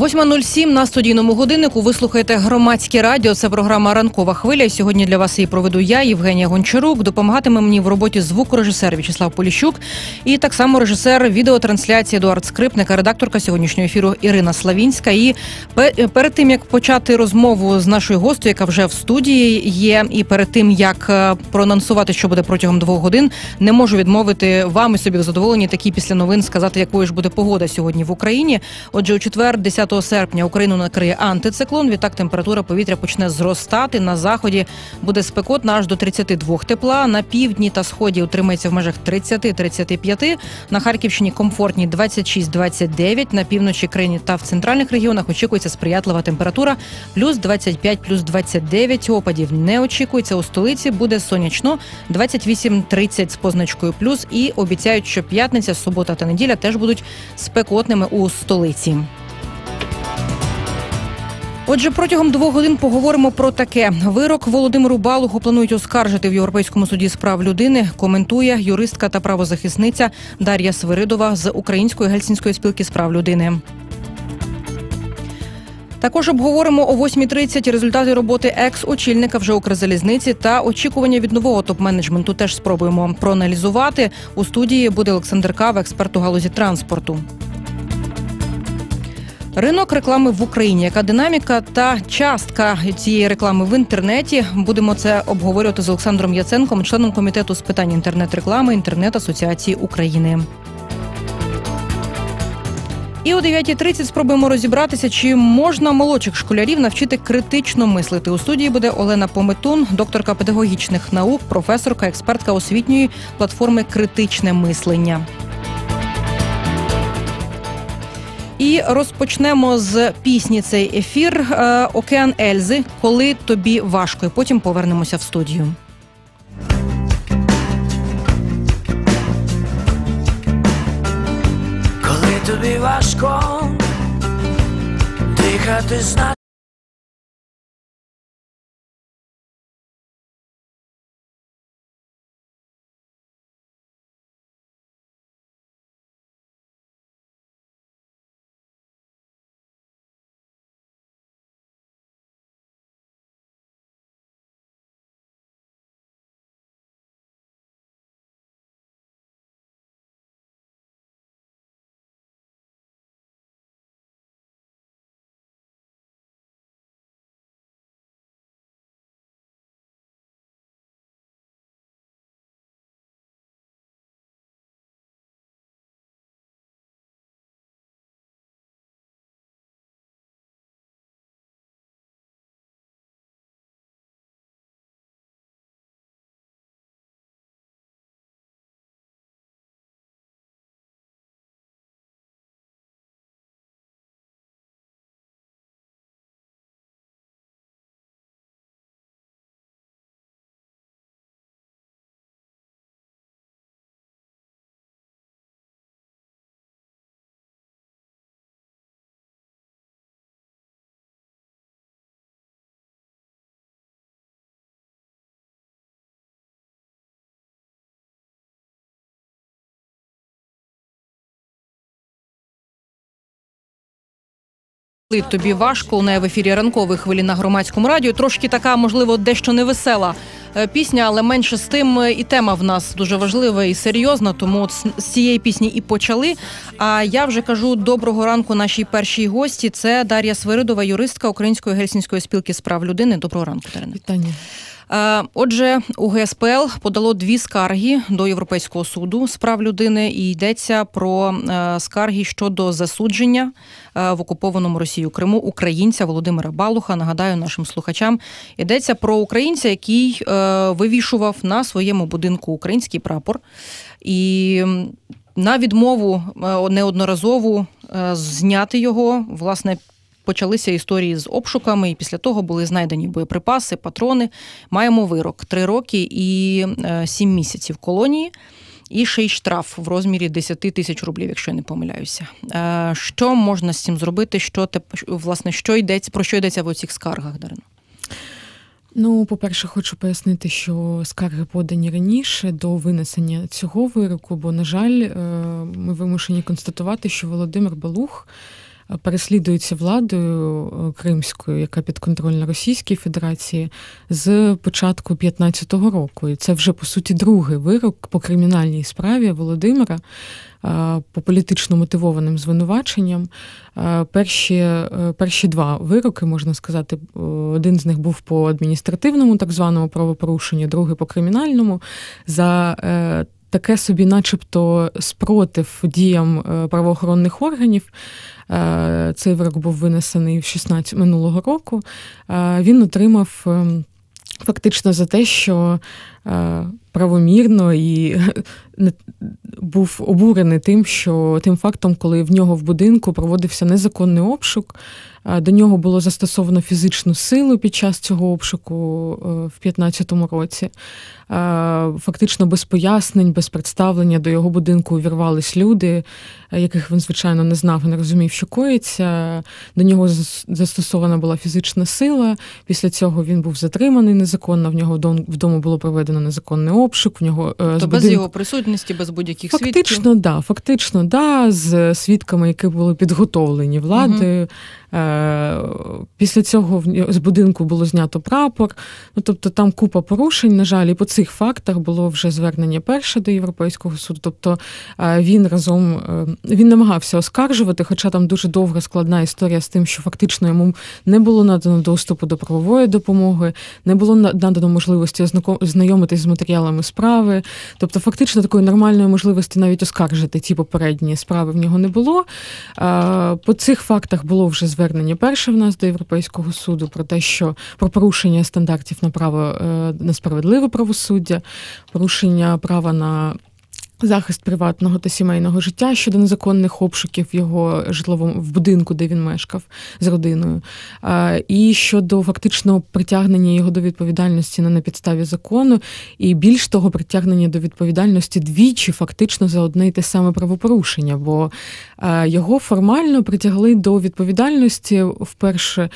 8.07 на студійному годиннику. Ви слухаєте громадське радіо. Це програма Ранкова хвиля. Сьогодні для вас її проведу я, Євгенія Гончарук. Допомагатиме мені в роботі звукорежисер В'ячеслав Поліщук і так само режисер відеотрансляції Едуард Скрипника, редакторка сьогоднішнього ефіру Ірина Славінська. І перед тим як почати розмову з нашою гостю, яка вже в студії є, і перед тим як е, проанонсувати, що буде протягом двох годин, не можу відмовити вам і собі в задоволенні такі після новин сказати, якою ж буде погода сьогодні в Україні. Отже, у четвер, 10 10 серпня Україну накриє антициклон. Відтак температура повітря почне зростати. На заході буде спекотна аж до 32 тепла. На півдні та сході утримається в межах 30-35. На Харківщині комфортні 26-29. На півночі країни та в центральних регіонах очікується сприятлива температура плюс 25, плюс 29. Опадів не очікується. У столиці буде сонячно 28-30 з позначкою плюс. І обіцяють, що п'ятниця, субота та неділя теж будуть спекотними у столиці. Отже, протягом двох годин поговоримо про таке. Вирок Володимиру Балуху планують оскаржити в Європейському суді з прав людини. Коментує юристка та правозахисниця Дар'я Свиридова з Української гельсінської спілки з прав людини. Також обговоримо о 8.30 результати роботи екс-очільника вже Укрзалізниці та очікування від нового топ-менеджменту. Теж спробуємо проаналізувати. У студії буде Олександр Кава, експерт у галузі транспорту. Ринок реклами в Україні, яка динаміка та частка цієї реклами в інтернеті. Будемо це обговорювати з Олександром Яценком, членом комітету з питань інтернет-реклами інтернет асоціації України. І о 9.30 спробуємо розібратися, чи можна молодших школярів навчити критично мислити. У студії буде Олена Пометун, докторка педагогічних наук, професорка, експертка освітньої платформи Критичне мислення. І розпочнемо з пісні цей ефір е, Океан Ельзи, коли тобі важко. І Потім повернемося в студію. Коли тобі важко дихати знати. Тобі важко у неї в ефірі ранкової хвилі на громадському радіо. Трошки така, можливо, дещо невесела е, пісня, але менше з тим е, і тема в нас дуже важлива і серйозна. Тому от з цієї пісні і почали. А я вже кажу доброго ранку нашій першій гості. Це Дар'я Свиридова, юристка Української гельсінської спілки з прав людини. Доброго ранку, Дарина. Вітання. Е, отже, УГСПЛ подало дві скарги до Європейського суду з прав людини і йдеться про е, скарги щодо засудження е, в окупованому Росією Криму українця Володимира Балуха. Нагадаю нашим слухачам, йдеться про українця, який вивішував на своєму будинку український прапор і. На відмову неодноразову зняти його, власне, почалися історії з обшуками, і після того були знайдені боєприпаси, патрони. Маємо вирок три роки і е, сім місяців колонії. І ще й штраф в розмірі 10 тисяч рублів, якщо я не помиляюся. Е, що можна з цим зробити? Що те власне що йдеться про що йдеться в цих скаргах, Дарина? Ну, по-перше, хочу пояснити, що скарги подані раніше до винесення цього вироку, бо, на жаль, е, ми вимушені констатувати, що Володимир Балух переслідується владою е, Кримською, яка підконтрольна Російській Федерації, з початку 15-го року. І це вже по суті другий вирок по кримінальній справі Володимира. Е, по політично мотивованим звинуваченням. Е, перші перші два вироки, можна сказати, один з них був по адміністративному, так званому правопорушенню, другий по кримінальному. за Таке собі, начебто, спротив діям правоохоронних органів. Цей вирок був винесений в 16 минулого року. Він отримав ем, фактично за те, що правомірно і був обурений тим, що тим фактом, коли в нього в будинку проводився незаконний обшук, до нього було застосовано фізичну силу під час цього обшуку е, в 2015 році. Фактично без пояснень, без представлення до його будинку увірвались люди, яких він, звичайно, не знав і не розумів, що коїться. До нього застосована була фізична сила. Після цього він був затриманий незаконно. В нього вдома було проведено незаконний обшук. В нього е, з без його присутності, без будь-яких фактично, свідків? Фактично, да, фактично, да, з свідками, які були підготовлені владою. Угу. Після цього з будинку було знято прапор. Ну тобто там купа порушень. На жаль, і по цих фактах було вже звернення перше до Європейського суду. Тобто е, він разом е, він намагався оскаржувати, хоча там дуже довга складна історія з тим, що фактично йому не було надано доступу до правової допомоги, не було надано можливості знайомитись з матеріалами справи. Тобто, фактично такої нормальної можливості навіть оскаржити ті попередні справи в нього не було. По цих фактах було вже звернення звернення перше в нас до Європейського суду про те, що про порушення стандартів на право е, на справедливе правосуддя, порушення права на захист приватного та сімейного життя щодо незаконних обшуків в його житловому в будинку, де він мешкав з родиною, і щодо фактичного притягнення його до відповідальності на підставі закону, і більш того, притягнення до відповідальності двічі, фактично за одне й те саме правопорушення, бо його формально притягли до відповідальності вперше,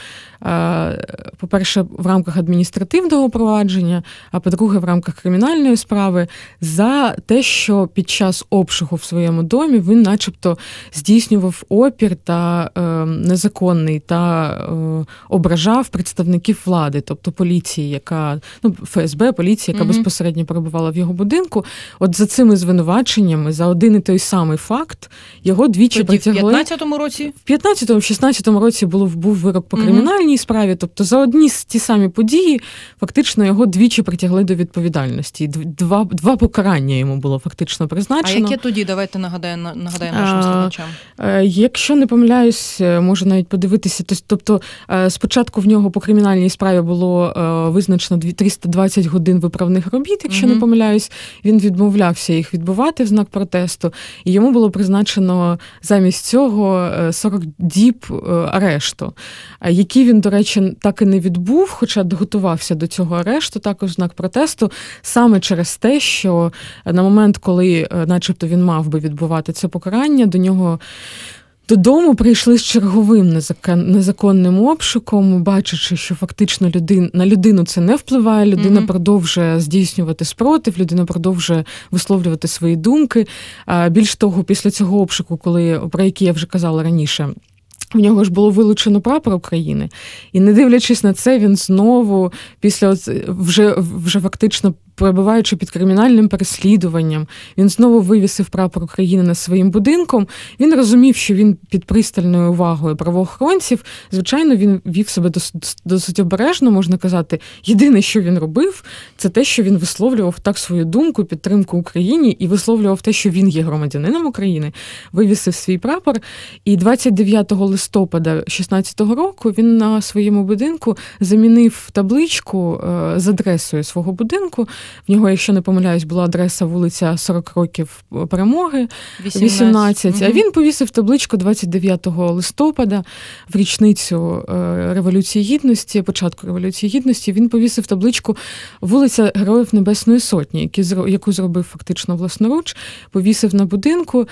по-перше, в рамках адміністративного провадження, а по-друге, в рамках кримінальної справи за те, що під час обшуку в своєму домі він, начебто, здійснював опір та е, незаконний та е, ображав представників влади, тобто поліції, яка ну ФСБ, поліція, яка mm безпосередньо перебувала в його будинку. От за цими звинуваченнями, за один і той самий факт, його двічі Тоді притягли. в 15-му році? В 15-му, 16-му році було був вирок по кримінальній mm справі. Тобто за одні ті самі події, фактично його двічі притягли до відповідальності. Два два покарання йому було фактично призначено. А яке тоді давайте нагадаємо нагадаємо нашим слухачам? Е, якщо не помиляюсь, е, можу навіть подивитися. Тобто, е, спочатку в нього по кримінальній справі було визначено 320 годин виправних робіт. Якщо угу. не помиляюсь, він відмовлявся їх відбувати в знак протесту, і йому було призначено замість цього 40 діб арешту, які він, до речі, так і не відбув, хоча готувався до цього арешту, також знак протесту, саме через те, що на момент, коли Е, начебто, він мав би відбувати це покарання, до нього. Додому прийшли з черговим незаконним обшуком, бачачи, що фактично людин, на людину це не впливає. Людина mm-hmm. продовжує здійснювати спротив, людина продовжує висловлювати свої думки. Більш того, після цього обшуку, коли про який я вже казала раніше. В нього ж було вилучено прапор України, і не дивлячись на це, він знову після вже вже фактично перебуваючи під кримінальним переслідуванням, він знову вивісив прапор України над своїм будинком. Він розумів, що він під пристальною увагою правоохоронців. Звичайно, він вів себе досить, досить обережно, можна казати. Єдине, що він робив, це те, що він висловлював так свою думку, підтримку Україні і висловлював те, що він є громадянином України, вивісив свій прапор. І 29 листопада 2016 року він на своєму будинку замінив табличку е, з адресою свого будинку. В нього, якщо не помиляюсь, була адреса вулиця 40 років перемоги, 18. 18. Угу. А він повісив табличку 29 листопада в річницю е, Революції Гідності, початку Революції Гідності. Він повісив табличку вулиця Героїв Небесної Сотні, яку зробив фактично власноруч, повісив на будинку.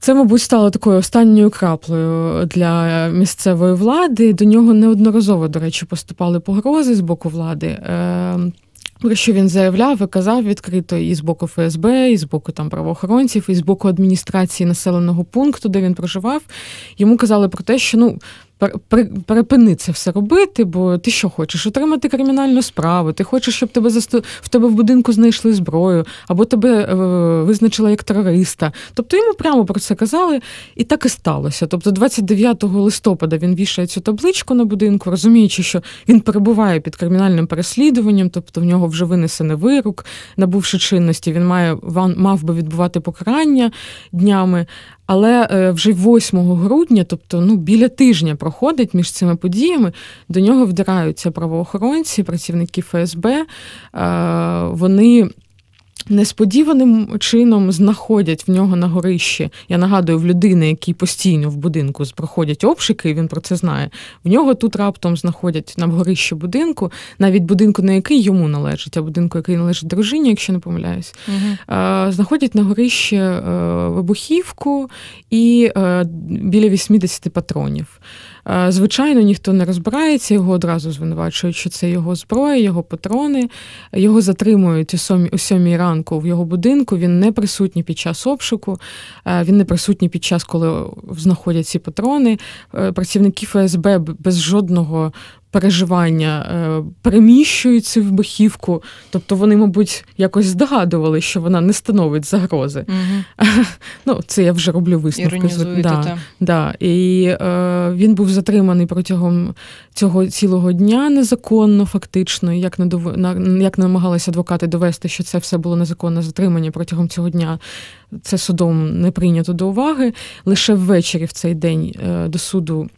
Це, мабуть, стало такою останньою краплею для місцевої влади. До нього неодноразово, до речі, поступали погрози з боку влади. Про що він заявляв і казав відкрито і з боку ФСБ, і з боку там правоохоронців, і з боку адміністрації населеного пункту, де він проживав. Йому казали про те, що ну перепини це все робити, бо ти що хочеш? Отримати кримінальну справу, ти хочеш, щоб тебе засту... в тебе в будинку знайшли зброю, або тебе е, визначили як терориста. Тобто йому прямо про це казали, і так і сталося. Тобто, 29 листопада він вішає цю табличку на будинку, розуміючи, що він перебуває під кримінальним переслідуванням, тобто в нього вже винесений вирок, набувши чинності, він має мав би відбувати покарання днями. Але е, вже 8 грудня, тобто ну, біля тижня проходить між цими подіями, до нього вдираються правоохоронці, працівники ФСБ. Е, вони несподіваним чином знаходять в нього на горищі. Я нагадую, в людини, який постійно в будинку проходять обшуки, і він про це знає. В нього тут раптом знаходять на горищі будинку, навіть будинку, не який йому належить, а будинку, який належить дружині, якщо не помиляюсь, угу. знаходять на горищі е, вибухівку і е, біля 80 патронів. Звичайно, ніхто не розбирається, його одразу звинувачують, що це його зброя, його патрони. Його затримують у сьомій ранку в його будинку. Він не присутній під час обшуку, він не присутній під час, коли знаходять ці патрони. Е, працівники ФСБ без жодного переживання е, переміщують цю вибухівку. Тобто вони, мабуть, якось здогадували, що вона не становить загрози. Угу. Ну, Це я вже роблю висновки. Да, да. І е, він був затриманий протягом цього цілого дня незаконно, фактично, як не як намагалися адвокати довести, що це все було незаконне затримання протягом цього дня. Це судом не прийнято до уваги. Лише ввечері в цей день е, до суду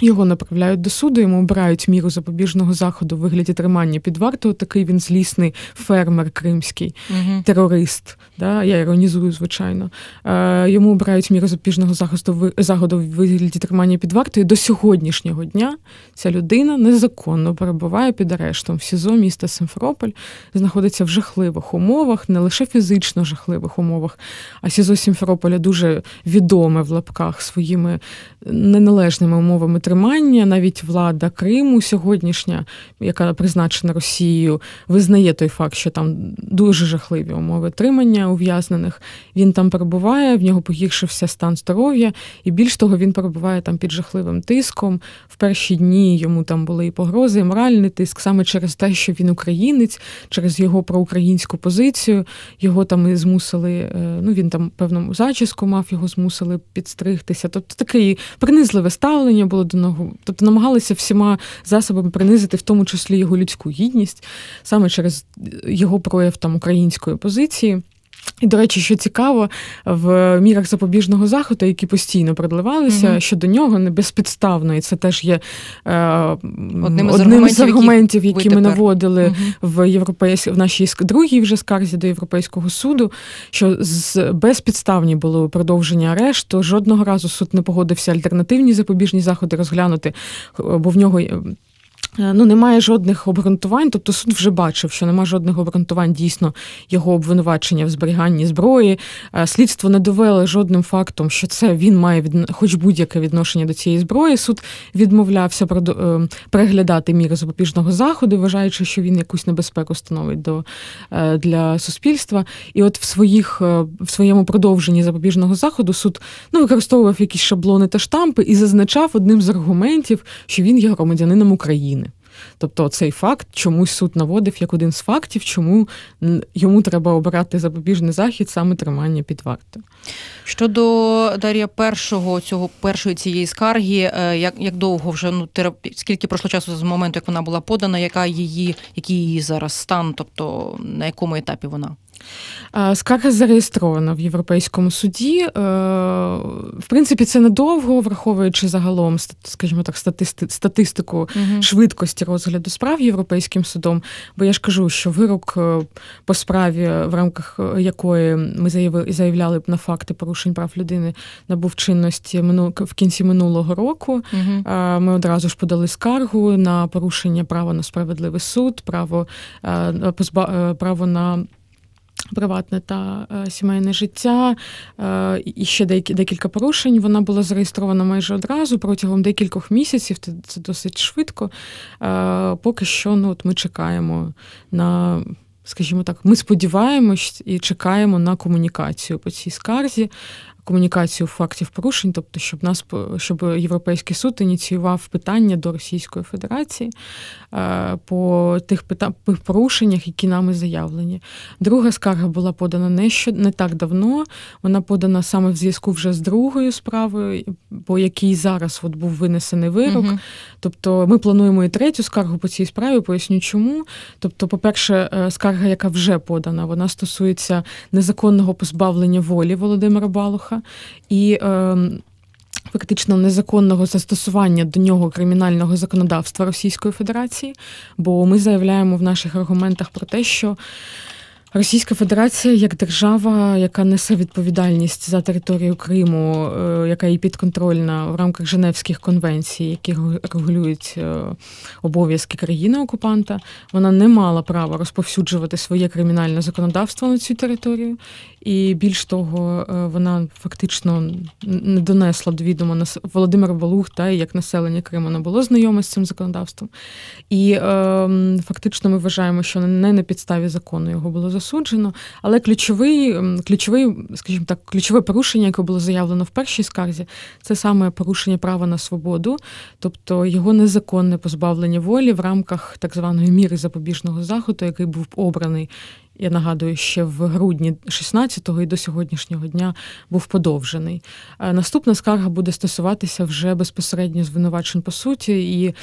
його направляють до суду, йому обирають міру запобіжного заходу в вигляді тримання під вартою. Такий він злісний фермер кримський, угу. терорист. Да? Я іронізую, звичайно. Е, Йому обирають міру запобіжного заходу заходу в вигляді тримання під вартою. До сьогоднішнього дня ця людина незаконно перебуває під арештом в СІЗО міста Симферополь, знаходиться в жахливих умовах, не лише фізично жахливих умовах, а СІЗО Сімферополя дуже відоме в лапках своїми неналежними умовами тримання, навіть влада Криму сьогоднішня, яка призначена Росією, визнає той факт, що там дуже жахливі умови тримання ув'язнених. Він там перебуває, в нього погіршився стан здоров'я, і більш того, він перебуває там під жахливим тиском. В перші дні йому там були і погрози, і моральний тиск, саме через те, що він українець, через його проукраїнську позицію. Його там і змусили. Е, ну він там певну зачіску мав, його змусили підстригтися. Тобто таке принизливе ставлення було до. Тобто намагалися всіма засобами принизити, в тому числі його людську гідність, саме через його прояв там української позиції. І, до речі, що цікаво, в мірах запобіжного заходу, які постійно продливалися, mm-hmm. щодо нього не безпідставно, і це теж є е, одним з одним аргументів, з аргументів які, ми наводили mm-hmm. в європейсь... в нашій другій вже скарзі до Європейського суду, що з безпідставні було продовження арешту. Жодного разу суд не погодився альтернативні запобіжні заходи розглянути, бо в нього Е, ну, немає жодних обґрунтувань, тобто суд вже бачив, що немає жодних обґрунтувань дійсно його обвинувачення в зберіганні зброї. Е, слідство не довело жодним фактом, що це він має від... хоч будь-яке відношення до цієї зброї. Суд відмовлявся е, переглядати міри запобіжного заходу, вважаючи, що він якусь небезпеку становить до... для суспільства. І от в своїх в своєму продовженні запобіжного заходу суд ну, використовував якісь шаблони та штампи і зазначав одним з аргументів, що він є громадянином України. Тобто цей факт чомусь суд наводив як один з фактів, чому йому треба обирати запобіжний захід, саме тримання під вартою. Щодо Дар'я першого цього першої цієї скарги, е, як як довго вже ну терапі... скільки пройшло часу з моменту, як вона була подана, яка її, який її зараз стан, тобто на якому етапі вона? Скарга зареєстрована в Європейському суді. Е, в принципі, це недовго, враховуючи загалом, скажімо так, статистику угу. швидкості розгляду справ Європейським судом. Бо я ж кажу, що вирок е, по справі, в рамках е, якої ми заявляли на факти порушень прав людини, набув чинності в кінці минулого року. Угу. Ми одразу ж подали скаргу на порушення права на справедливий суд, право право на Приватне та е, сімейне життя е, і ще декілька порушень. Вона була зареєстрована майже одразу протягом декількох місяців. Це досить швидко. Е, поки що ну, от ми чекаємо на, скажімо так, ми сподіваємось і чекаємо на комунікацію по цій скарзі комунікацію фактів порушень, тобто, щоб нас щоб Європейський суд ініціював питання до Російської Федерації е, по тих порушеннях, які нами заявлені. Друга скарга була подана не що не так давно. Вона подана саме в зв'язку вже з другою справою, по якій зараз от був винесений вирок. Угу. Тобто, ми плануємо і третю скаргу по цій справі. Поясню, чому. Тобто, по-перше, е, скарга, яка вже подана, вона стосується незаконного позбавлення волі Володимира Балуха. Євтуха і е, фактично незаконного застосування до нього кримінального законодавства Російської Федерації. Бо ми заявляємо в наших аргументах про те, що Російська Федерація як держава, яка несе відповідальність за територію Криму, е, яка є підконтрольна в рамках Женевських конвенцій, які регулюють е, обов'язки країни-окупанта, вона не мала права розповсюджувати своє кримінальне законодавство на цю територію, і більш того, е, вона фактично не донесла до відома Володимир Балух, та як населення Криму не було знайоме з цим законодавством. І ем, фактично ми вважаємо, що не на підставі закону його було засуджено. Але ключовий, ключовий, скажімо так, ключове порушення, яке було заявлено в першій скарзі, це саме порушення права на свободу, тобто його незаконне позбавлення волі в рамках так званої міри запобіжного заходу, який був обраний я нагадую, ще в грудні 16-го і до сьогоднішнього дня був подовжений. Наступна скарга буде стосуватися вже безпосередньо звинувачень по суті, і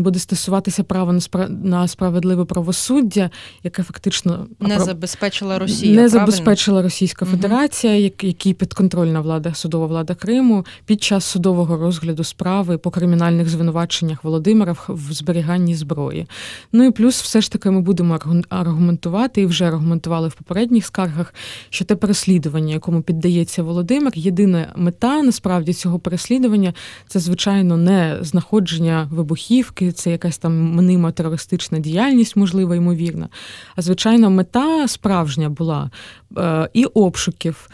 буде стосуватися права на справедливе правосуддя, яке фактично не забезпечила Росія. Не правильно? забезпечила Російська Федерація, угу. який підконтрольна влада, судова влада Криму під час судового розгляду справи по кримінальних звинуваченнях Володимира в зберіганні зброї. Ну і плюс, все ж таки, ми будемо аргументувати і вже аргументували в попередніх скаргах, що те переслідування, якому піддається Володимир, єдина мета насправді цього переслідування це, звичайно, не знаходження вибухівки, це якась там мнима терористична діяльність, можлива, ймовірна. А звичайно, мета справжня була е, і обшуків.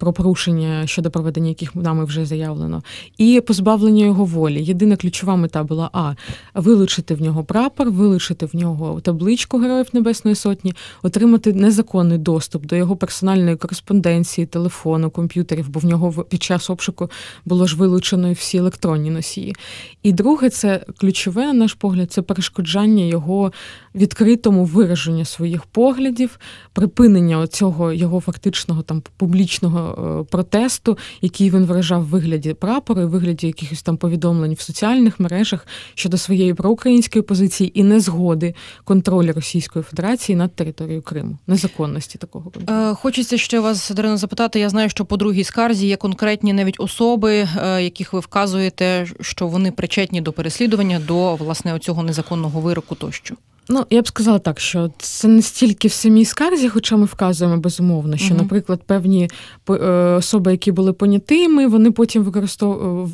Про порушення щодо проведення яких нами вже заявлено, і позбавлення його волі. Єдина ключова мета була а вилучити в нього прапор, вилучити в нього табличку Героїв Небесної Сотні, отримати незаконний доступ до його персональної кореспонденції, телефону, комп'ютерів, бо в нього під час обшуку було ж вилучено всі електронні носії. І друге, це ключове, на наш погляд, це перешкоджання його відкритому вираженню своїх поглядів, припинення цього його фактичного там публічного протесту, який він виражав в вигляді прапору, в вигляді якихось там повідомлень в соціальних мережах щодо своєї проукраїнської позиції і незгоди контролю Російської Федерації над територією Криму, незаконності такого контролю. Е, хочеться ще вас Дарина, запитати. Я знаю, що по другій скарзі є конкретні навіть особи, е, яких ви вказуєте, що вони причетні до переслідування до власне цього незаконного вироку тощо. Ну, я б сказала так, що це не стільки в самій скарзі, хоча ми вказуємо безумовно, що, угу. наприклад, певні е, особи, які були понятими, вони потім використовують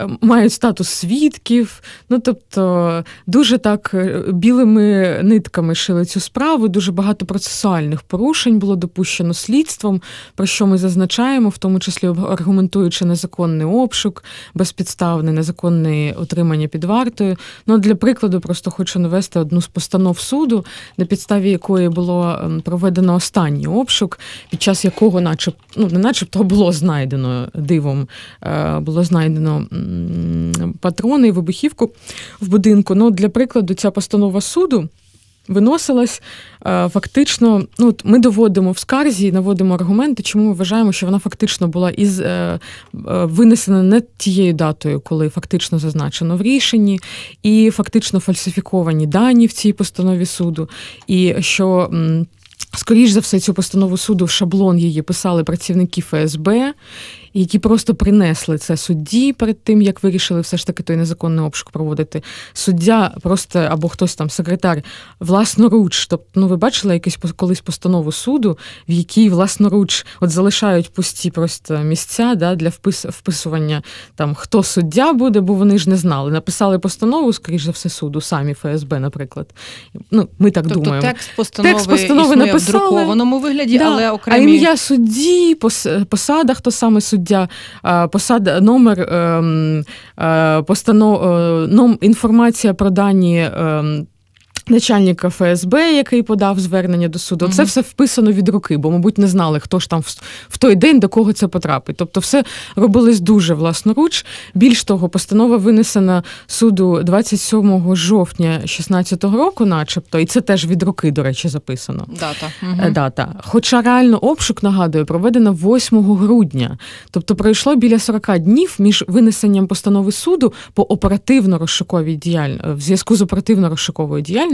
е, мають статус свідків. Ну тобто дуже так е, білими нитками шили цю справу. Дуже багато процесуальних порушень було допущено слідством, про що ми зазначаємо, в тому числі аргументуючи незаконний обшук, безпідставне незаконне отримання під вартою. Ну для прикладу, просто хочу навести одну з постанов суду, на підставі якої було ем, проведено останній обшук, під час якого, начеб, ну не начебто, було знайдено дивом, е, було знайдено патрони і вибухівку в будинку. Ну, для прикладу, ця постанова суду виносилась е, фактично. Ну, Ми доводимо в скарзі, наводимо аргументи, чому ми вважаємо, що вона фактично була із е, е, винесена не тією датою, коли фактично зазначено в рішенні, і фактично фальсифіковані дані в цій постанові суду, і що. Скоріш за все, цю постанову суду в шаблон її писали працівники ФСБ, які просто принесли це судді перед тим, як вирішили все ж таки той незаконний обшук проводити. Суддя просто або хтось там секретар власноруч. Тобто, ну ви бачили якусь колись постанову суду, в якій власноруч от залишають пусті просто місця да, для впис, вписування там хто суддя буде, бо вони ж не знали. Написали постанову, скоріш за все, суду, самі ФСБ, наприклад. Ну, Ми так тобто, думаємо. Текст постанови, Текст постанови написали. в друкованому вигляді, Да. але А ім'я судді, пос- посада, хто саме суддя, а, посада, номер ем, е, постанов, е, ном, інформація про дані. Начальника ФСБ, який подав звернення до суду, це все вписано від руки, бо, мабуть, не знали, хто ж там в, в той день до кого це потрапить. Тобто, все робилось дуже власноруч. Більш того, постанова винесена суду 27 жовтня 2016 року, начебто, і це теж від руки, до речі, записано. дата. Е, Мгм. Дата. Хоча реально обшук, нагадую, проведено 8 грудня. Тобто пройшло біля 40 днів між винесенням постанови суду по оперативно-розшуковій діяльності в зв'язку з оперативно-розшуковою діяльністю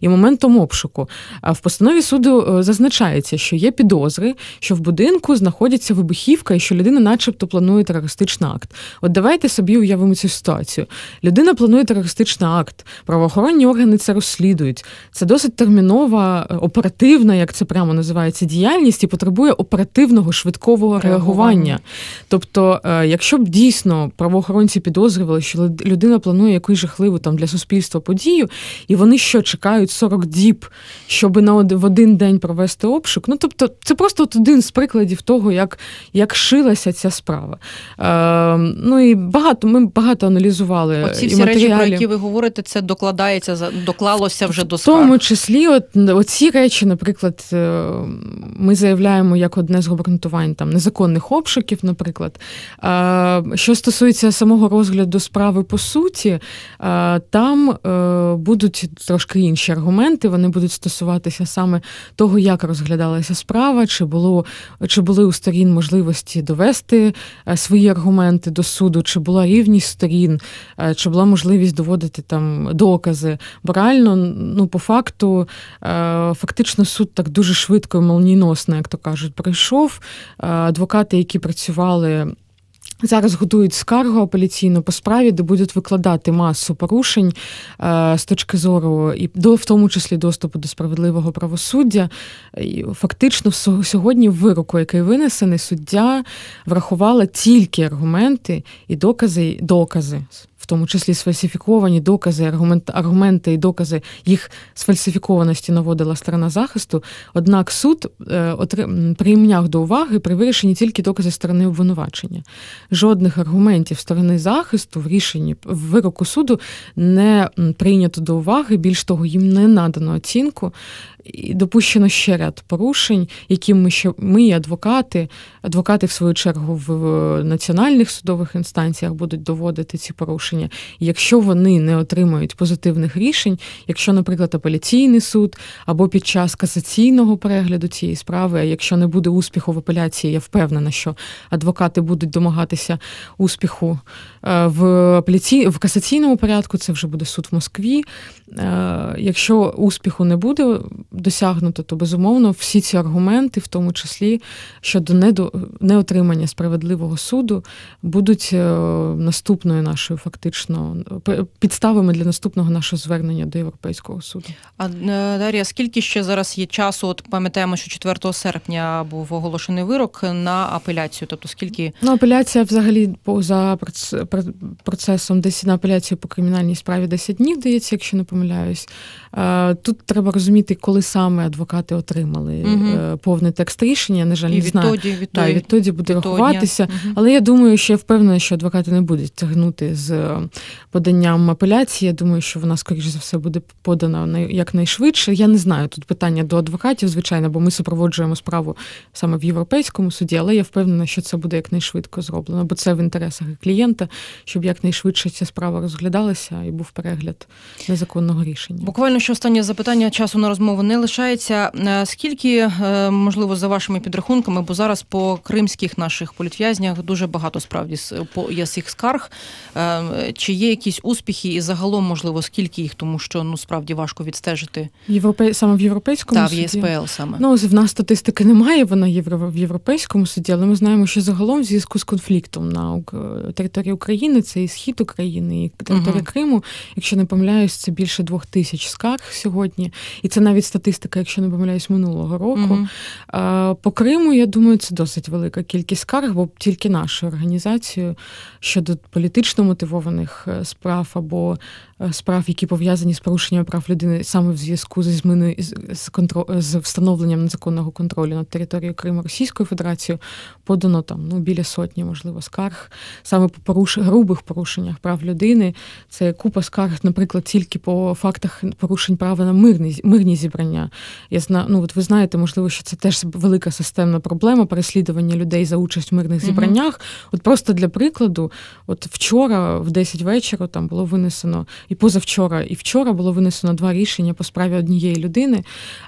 і моментом обшуку. В постанові суду е, зазначається, що є підозри, що в будинку знаходиться вибухівка і що людина, начебто, планує терористичний акт. От давайте собі уявимо цю ситуацію. Людина планує терористичний акт, правоохоронні органи це розслідують. Це досить термінова, е, оперативна, як це прямо називається, діяльність і потребує оперативного швидкого Реагування. реагування. Тобто, е, якщо б дійсно правоохоронці підозрювали, що людина планує якусь жахливу там для суспільства подію, і вони що чекають 40 діб, щоб на од- в один день провести обшук. Ну тобто, це просто от один з прикладів того, як, як шилася ця справа. Е, ну і багато ми багато аналізували Оці і всі речі, про які ви говорите, це докладається доклалося вже до В тому числі, от оці речі, наприклад, е, ми заявляємо як одне з обґрунтувань там незаконних обшуків, наприклад. Е, Що стосується самого розгляду справи по суті, е, там е, будуть трошки інші аргументи. Вони будуть стосуватися саме того, як розглядалася справа, чи було чи були у сторін можливості довести е, свої аргументи до суду, чи була рівність сторін, е, чи була можливість доводити там докази. Бо реально, ну по факту, е, фактично суд так дуже швидко і молніносно, як то кажуть, пройшов. Е, Адвокати, які працювали. Зараз готують скаргу апеляційну по справі, де будуть викладати масу порушень е, з точки зору і до в тому числі доступу до справедливого правосуддя. І фактично, сьогодні в вироку, який винесений, суддя врахувала тільки аргументи і докази, докази, тому числі сфальсифіковані докази, аргумент, аргументи і докази їх сфальсифікованості наводила сторона захисту. Однак суд е, отри- прийняв до уваги при вирішенні тільки докази сторони обвинувачення. Жодних аргументів сторони захисту в рішенні в вироку суду не прийнято до уваги. Більш того, їм не надано оцінку. Допущено ще ряд порушень, які ми ще ми, адвокати, адвокати, в свою чергу, в національних судових інстанціях будуть доводити ці порушення. І якщо вони не отримають позитивних рішень, якщо, наприклад, апеляційний суд або під час касаційного перегляду цієї справи, а якщо не буде успіху в апеляції, я впевнена, що адвокати будуть домагатися успіху е, в апеляцій... в касаційному порядку, це вже буде суд в Москві. Е, Якщо успіху не буде досягнуто, то безумовно всі ці аргументи, в тому числі щодо неотримання справедливого суду, будуть е, наступною нашою фактично підставами для наступного нашого звернення до Європейського суду. А е, Дар'я, скільки ще зараз є часу? От пам'ятаємо, що 4 серпня був оголошений вирок на апеляцію. Тобто, скільки Ну, апеляція взагалі за процесом десь на апеляцію по кримінальній справі 10 днів дається, якщо не помиляюсь. Е, Тут треба розуміти, коли саме адвокати отримали е, повний текст рішення. На жаль, і не знаю. відтоді, відтоді, Так, відтоді буде від рахуватися. Мгм. Але я думаю, що я впевнена, що адвокати не будуть тягнути з е, поданням апеляції. Я думаю, що вона, скоріш за все, буде подана най- якнайшвидше. Я не знаю тут питання до адвокатів, звичайно, бо ми супроводжуємо справу саме в Європейському суді, але я впевнена, що це буде якнайшвидко зроблено, бо це в інтересах клієнта, щоб якнайшвидше ця справа розглядалася і був перегляд незаконного незаконного рішення. Буквально що останнє запитання часу на розмову не лишається. Е, скільки е, можливо за вашими підрахунками, бо зараз по кримських наших політв'язнях дуже багато справді по є цих скарг. Чи є якісь успіхи, і загалом можливо скільки їх, тому що ну справді важко відстежити Європей саме в європейському Так, в ЄСПЛ саме ну в нас статистики немає. Вона євро в європейському суді, але ми знаємо, що загалом в зв'язку з конфліктом на території України це і схід України, і територія uh-huh. Криму. Якщо не помиляюсь, це більше двох тисяч скарг сьогодні, і це навіть статистика, якщо не помиляюсь, минулого року. Uh-huh. По Криму я думаю, це досить велика кількість скарг, бо тільки нашою організацію щодо політично мотивованих е, справ або справ, які пов'язані з порушенням прав людини саме в зв'язку зі зміною з контроль з встановленням незаконного контролю над територією Криму Російською Федерацією, подано там ну біля сотні, можливо, скарг саме по поруш... грубих порушеннях прав людини. Це купа скарг, наприклад, тільки по фактах порушень права на мирні мирні зібрання. Я знаю, ну от ви знаєте, можливо, що це теж велика системна проблема переслідування людей за участь в мирних зібраннях. Mm-hmm. От просто для прикладу, от вчора, в 10 вечора, там було винесено і позавчора, і вчора було винесено два рішення по справі однієї людини,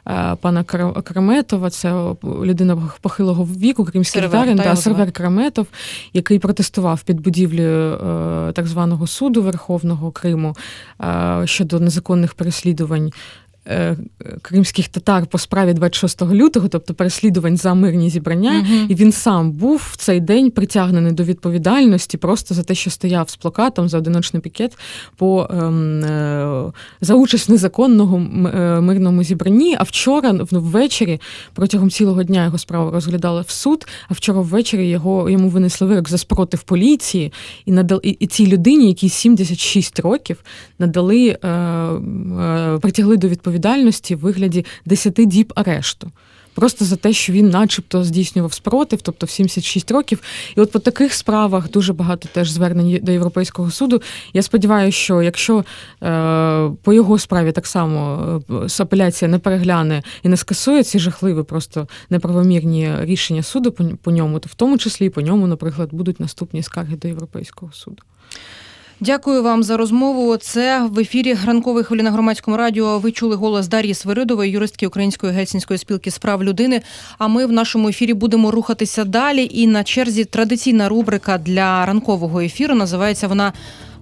е, пана Караметова, це людина похилого віку, кримський дарин, та сервер Краметов, який протестував під будівлею е, так званого суду Верховного Криму е, щодо незаконних переслідувань кримських татар по справі 26 лютого, тобто переслідувань за мирні зібрання, uh і він сам був в цей день притягнений до відповідальності просто за те, що стояв з плакатом за одиночний пікет по ем, е, за участь в незаконному е, мирному зібранні. А вчора ввечері протягом цілого дня його справу розглядали в суд. А вчора ввечері його йому винесли вирок за спротив поліції, і надали і, і цій людині, якій 76 років, надали е, е, притягли до відповідальності відповідальності в вигляді 10 діб арешту. Просто за те, що він, начебто, здійснював спротив, тобто в 76 років. І от по таких справах дуже багато теж звернень до Європейського суду. Я сподіваюся, що якщо е, по його справі так само е, апеляція не перегляне і не скасує ці жахливі, просто неправомірні рішення суду по, по ньому, то в тому числі і по ньому, наприклад, будуть наступні скарги до Європейського суду. Дякую вам за розмову. Це в ефірі ранкової хвилі на громадському радіо. Ви чули голос Дар'ї Свиридової, юристки Української гельсінської спілки справ людини. А ми в нашому ефірі будемо рухатися далі. І на черзі традиційна рубрика для ранкового ефіру називається вона.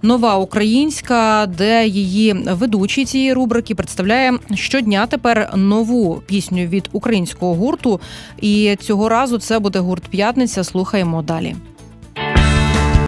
Нова українська, де її ведучий цієї рубрики представляє щодня тепер нову пісню від українського гурту. І цього разу це буде гурт П'ятниця. Слухаємо далі.